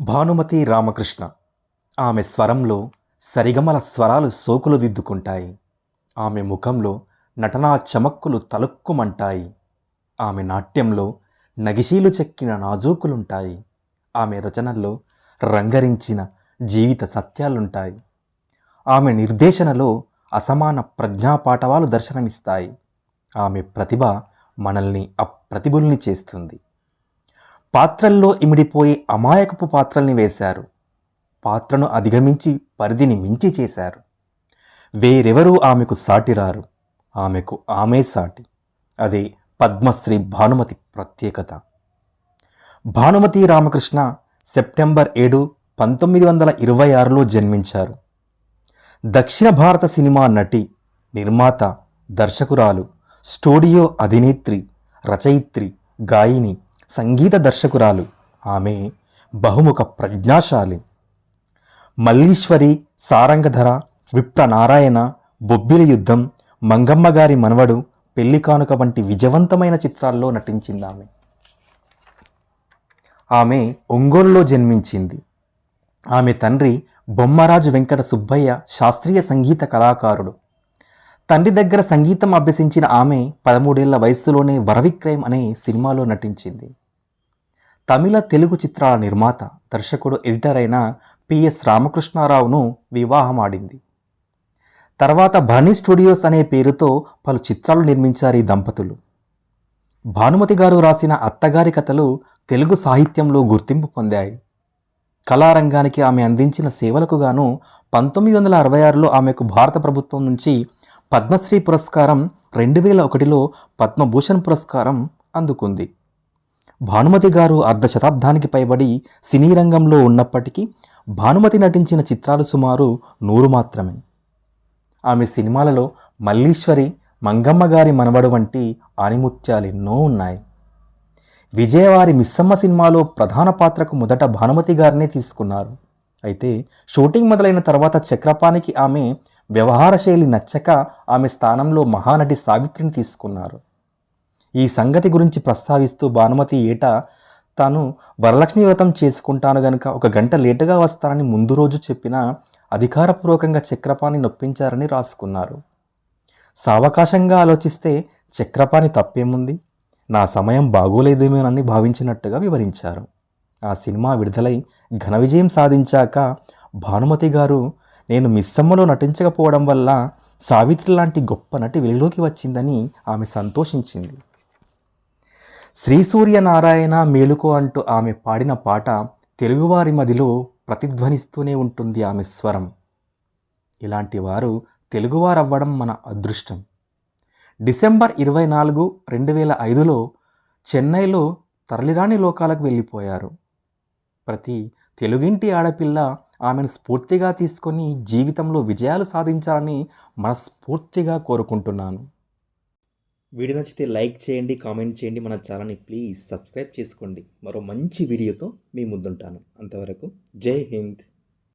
భానుమతి రామకృష్ణ. ఆమె స్వరంలో సరిగమల స్వరాలు సోకులు దిద్దుకుంటాయి ఆమె ముఖంలో నటనా చమక్కులు తలుక్కుమంటాయి. ఆమె నాట్యంలో నగిశీలు చెక్కిన నాజూకులుంటాయి. ఆమె రచనల్లో రంగరించిన జీవిత సత్యాలుంటాయి. ఆమె నిర్దేశనలో అసమాన ప్రజ్ఞాపాఠవాలు దర్శనమిస్తాయి. ఆమె ప్రతిభ మనల్ని అప్రతిభుల్ని చేస్తుంది. పాత్రల్లో ఇమిడిపోయి అమాయకపు పాత్రల్ని వేశారు. పాత్రను అధిగమించి పరిధిని మించి చేశారు. వేరెవరూ ఆమెకు సాటిరారు ఆమెకు ఆమె సాటి. అదే పద్మశ్రీ భానుమతి ప్రత్యేకత. భానుమతి రామకృష్ణ సెప్టెంబర్ ఏడు పంతొమ్మిది వందల ఇరవై ఆరులో జన్మించారు. దక్షిణ భారత సినిమా నటి నిర్మాత దర్శకురాలు స్టూడియో అధినేత్రి రచయిత్రి గాయని సంగీత దర్శకురాలు. ఆమె బహుముఖ ప్రజ్ఞాశాలి. మల్లీశ్వరి సారంగధర విప్రనారాయణ బొబ్బిలి యుద్ధం మంగమ్మ గారి మనవడు పెళ్ళి కానుక వంటి విజయవంతమైన చిత్రాల్లో నటించింది ఆమె. ఆమె ఒంగోలులో జన్మించింది. ఆమె తండ్రి బొమ్మరాజు వెంకట సుబ్బయ్య శాస్త్రీయ సంగీత కళాకారుడు. తండ్రి దగ్గర సంగీతం అభ్యసించిన ఆమె పదమూడేళ్ళ వయస్సులోనే వరవిక్రయం అనే సినిమాలో నటించింది. తమిళ తెలుగు చిత్రాల నిర్మాత దర్శకుడు ఎడిటర్ అయిన పిఎస్ రామకృష్ణారావును వివాహమాడింది. తర్వాత భరణి స్టూడియోస్ అనే పేరుతో పలు చిత్రాలు నిర్మించారు ఈ దంపతులు. భానుమతి గారు రాసిన అత్తగారి కథలు తెలుగు సాహిత్యంలో గుర్తింపు పొందాయి. కళారంగానికి ఆమె అందించిన సేవలకు గాను పంతొమ్మిది వందల అరవై ఆరులో ఆమెకు భారత ప్రభుత్వం నుంచి పద్మశ్రీ పురస్కారం రెండు వేల ఒకటిలో పద్మభూషణ్ పురస్కారం అందుకుంది. భానుమతి గారు అర్ధ శతాబ్దానికి పైబడి సినీ రంగంలో ఉన్నప్పటికీ భానుమతి నటించిన చిత్రాలు సుమారు నూరు మాత్రమే. ఆమె సినిమాలలో మల్లీశ్వరి మంగమ్మ గారి మనవడు వంటి ఆణిముత్యాలు ఎన్నో ఉన్నాయి. విజయవారి మిస్సమ్మ సినిమాలో ప్రధాన పాత్రకు మొదట భానుమతి గారినే తీసుకున్నారు. అయితే షూటింగ్ మొదలైన తర్వాత చక్రపాణికి ఆమె వ్యవహార శైలి నచ్చక ఆమె స్థానంలో మహానటి సావిత్రిని తీసుకున్నారు. ఈ సంగతి గురించి ప్రస్తావిస్తూ భానుమతి ఏటా తాను వరలక్ష్మి వ్రతం చేసుకుంటాను గనుక ఒక గంట లేటుగా వస్తానని ముందు రోజు చెప్పినా అధికారపూర్వకంగా చక్రపాణి నొప్పించారని రాసుకున్నారు. సావకాశంగా ఆలోచిస్తే చక్రపాణి తప్పేముంది? నా సమయం బాగోలేదేమోనని భావించినట్టుగా వివరించారు. ఆ సినిమా విడుదలై ఘన విజయం సాధించాక భానుమతి గారు నేను మిస్సమ్మలో నటించకపోవడం వల్ల సావిత్రి లాంటి గొప్ప నటి వెలుగులోకి వచ్చిందని ఆమె సంతోషించింది. శ్రీ సూర్యనారాయణ మేలుకో అంటూ ఆమె పాడిన పాట తెలుగువారి మదిలో ప్రతిధ్వనిస్తూనే ఉంటుంది ఆమె స్వరం. ఇలాంటి వారు తెలుగువారవ్వడం మన అదృష్టం. డిసెంబర్ ఇరవై నాలుగు రెండు వేల ఐదులో చెన్నైలో తరలిరాని లోకాలకు వెళ్ళిపోయారు. ప్రతి తెలుగింటి ఆడపిల్ల ఆమెను స్ఫూర్తిగా తీసుకొని జీవితంలో విజయాలు సాధించాలని మనస్ఫూర్తిగా కోరుకుంటున్నాను. వీడియో నచ్చితే లైక్ చేయండి కామెంట్ చేయండి మన ఛానల్ని ప్లీజ్ సబ్స్క్రైబ్ చేసుకోండి. మరో మంచి వీడియోతో మీ ముందుంటాను. అంతవరకు జై హింద్.